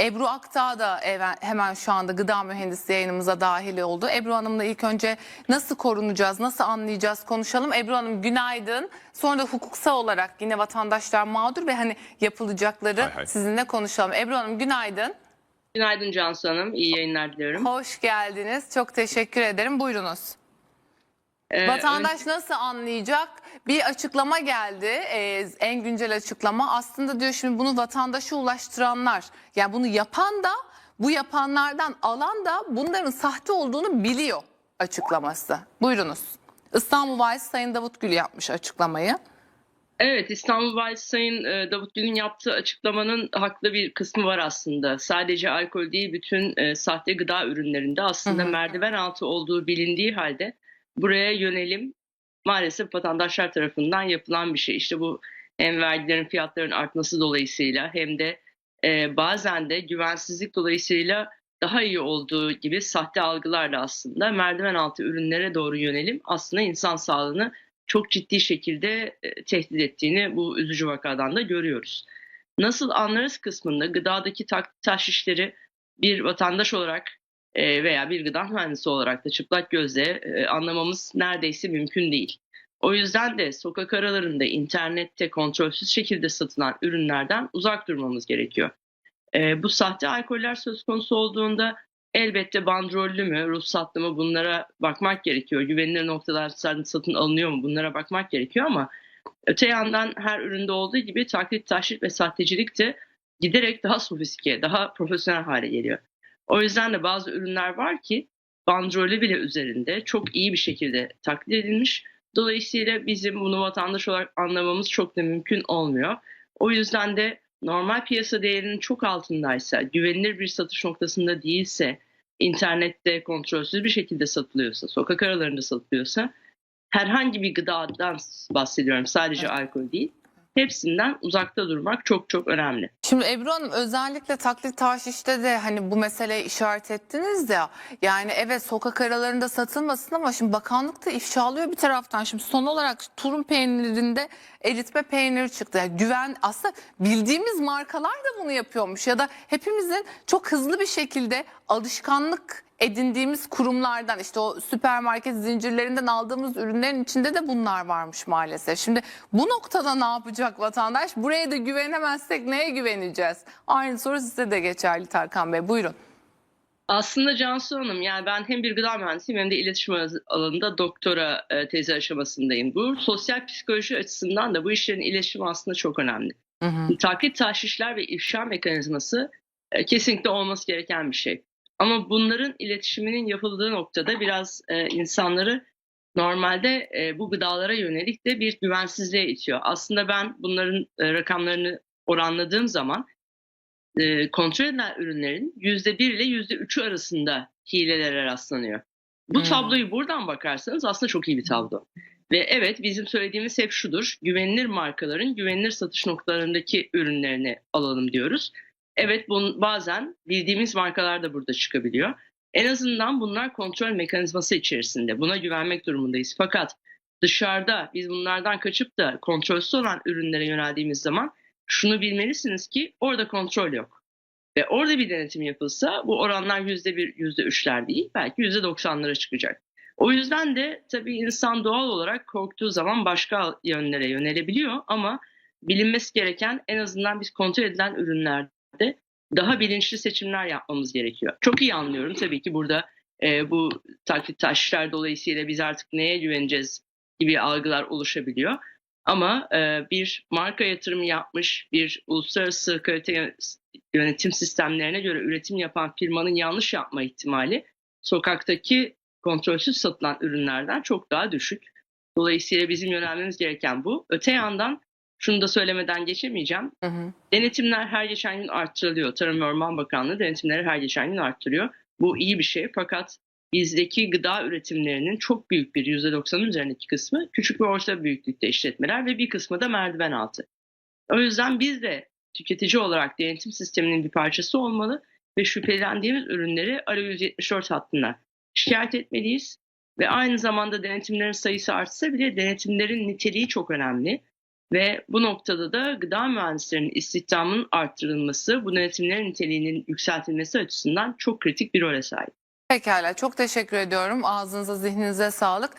Ebru Aktağ da hemen şu anda gıda mühendisi yayınımıza dahil oldu. Ebru Hanım'la ilk önce nasıl korunacağız, nasıl anlayacağız konuşalım. Ebru Hanım günaydın. Sonra da hukuksal olarak yine vatandaşlar mağdur ve hani yapılacakları Hay hay. sizinle konuşalım. Ebru Hanım günaydın. Günaydın Cansu Hanım. İyi yayınlar diliyorum. Hoş geldiniz. Çok teşekkür ederim. Buyurunuz. Ee, Vatandaş nasıl anlayacak? Bir açıklama geldi, e, en güncel açıklama. Aslında diyor şimdi bunu vatandaşa ulaştıranlar, yani bunu yapan da, bu yapanlardan alan da bunların sahte olduğunu biliyor açıklaması. Buyurunuz. İstanbul Valisi Sayın Davut Gül yapmış açıklamayı. Evet İstanbul Valisi Sayın e, Davut Gül'ün yaptığı açıklamanın haklı bir kısmı var aslında. Sadece alkol değil bütün e, sahte gıda ürünlerinde aslında Hı hı. merdiven altı olduğu bilindiği halde buraya yönelim maalesef vatandaşlar tarafından yapılan bir şey. İşte bu hem vergilerin fiyatların artması dolayısıyla hem de e, bazen de güvensizlik dolayısıyla daha iyi olduğu gibi sahte algılarla aslında merdiven altı ürünlere doğru yönelim aslında insan sağlığını çok ciddi şekilde e, tehdit ettiğini bu üzücü vakadan da görüyoruz. Nasıl anlarız kısmında gıdadaki tak- taş işleri bir vatandaş olarak e, veya bir gıda mühendisi olarak da çıplak gözle e, anlamamız neredeyse mümkün değil. O yüzden de sokak aralarında internette kontrolsüz şekilde satılan ürünlerden uzak durmamız gerekiyor. E, bu sahte alkoller söz konusu olduğunda elbette bandrollü mü, ruhsatlı mı bunlara bakmak gerekiyor. Güvenilir noktalardan satın alınıyor mu bunlara bakmak gerekiyor ama öte yandan her üründe olduğu gibi taklit, taşrit ve sahtecilik de giderek daha sofistike, daha profesyonel hale geliyor. O yüzden de bazı ürünler var ki bandrolü bile üzerinde çok iyi bir şekilde taklit edilmiş. Dolayısıyla bizim bunu vatandaş olarak anlamamız çok da mümkün olmuyor. O yüzden de normal piyasa değerinin çok altındaysa, güvenilir bir satış noktasında değilse, internette kontrolsüz bir şekilde satılıyorsa, sokak aralarında satılıyorsa, herhangi bir gıdadan bahsediyorum sadece alkol değil, hepsinden uzakta durmak çok çok önemli. Şimdi Ebru Hanım özellikle taklit taşişte de hani bu meseleyi işaret ettiniz ya. Yani evet sokak aralarında satılmasın ama şimdi bakanlık da ifşalıyor bir taraftan. Şimdi son olarak turun peynirinde eritme peyniri çıktı. Yani güven aslında bildiğimiz markalar da bunu yapıyormuş ya da hepimizin çok hızlı bir şekilde alışkanlık edindiğimiz kurumlardan işte o süpermarket zincirlerinden aldığımız ürünlerin içinde de bunlar varmış maalesef. Şimdi bu noktada ne yapacak vatandaş? Buraya da güvenemezsek neye güveneceğiz? Aynı soru size de geçerli Tarkan Bey. Buyurun. Aslında Cansu Hanım yani ben hem bir gıda mühendisiyim hem de iletişim alanında doktora e, tezi aşamasındayım. Bu sosyal psikoloji açısından da bu işlerin iletişimi aslında çok önemli. Hı hı. Taklit taşişler ve ifşa mekanizması e, kesinlikle olması gereken bir şey. Ama bunların iletişiminin yapıldığı noktada biraz e, insanları normalde e, bu gıdalara yönelik de bir güvensizliğe itiyor. Aslında ben bunların e, rakamlarını oranladığım zaman e, kontrol edilen ürünlerin %1 ile %3'ü arasında hilelere rastlanıyor. Bu Hmm. tabloyu buradan bakarsanız aslında çok iyi bir tablo. Ve evet bizim söylediğimiz hep şudur. Güvenilir markaların güvenilir satış noktalarındaki ürünlerini alalım diyoruz. Evet bun, bazen bildiğimiz markalar da burada çıkabiliyor. En azından bunlar kontrol mekanizması içerisinde. Buna güvenmek durumundayız. Fakat dışarıda biz bunlardan kaçıp da kontrolsüz olan ürünlere yöneldiğimiz zaman şunu bilmelisiniz ki orada kontrol yok. Ve orada bir denetim yapılsa bu oranlar %1, %3'ler değil belki %90'lara çıkacak. O yüzden de tabii insan doğal olarak korktuğu zaman başka yönlere yönelebiliyor ama bilinmesi gereken en azından biz kontrol edilen ürünlerde daha bilinçli seçimler yapmamız gerekiyor. Çok iyi anlıyorum tabii ki burada e, bu taklit taşlar dolayısıyla biz artık neye güveneceğiz gibi algılar oluşabiliyor. Ama e, bir marka yatırımı yapmış, bir uluslararası kalite yönetim sistemlerine göre üretim yapan firmanın yanlış yapma ihtimali sokaktaki kontrolsüz satılan ürünlerden çok daha düşük. Dolayısıyla bizim yönelmemiz gereken bu. Öte yandan şunu da söylemeden geçemeyeceğim. Hı hı. Denetimler her geçen gün arttırılıyor. Tarım ve Orman Bakanlığı denetimleri her geçen gün arttırıyor. Bu iyi bir şey fakat bizdeki gıda üretimlerinin çok büyük bir %90'ın üzerindeki kısmı küçük ve orta büyüklükte işletmeler ve bir kısmı da merdiven altı. O yüzden biz de tüketici olarak denetim sisteminin bir parçası olmalı ve şüphelendiğimiz ürünleri Alo 174 hattına şikayet etmeliyiz. Ve aynı zamanda denetimlerin sayısı artsa bile denetimlerin niteliği çok önemli. Ve bu noktada da gıda mühendislerinin istihdamının arttırılması, bu denetimlerin niteliğinin yükseltilmesi açısından çok kritik bir role sahip. Pekala çok teşekkür ediyorum. Ağzınıza zihninize sağlık.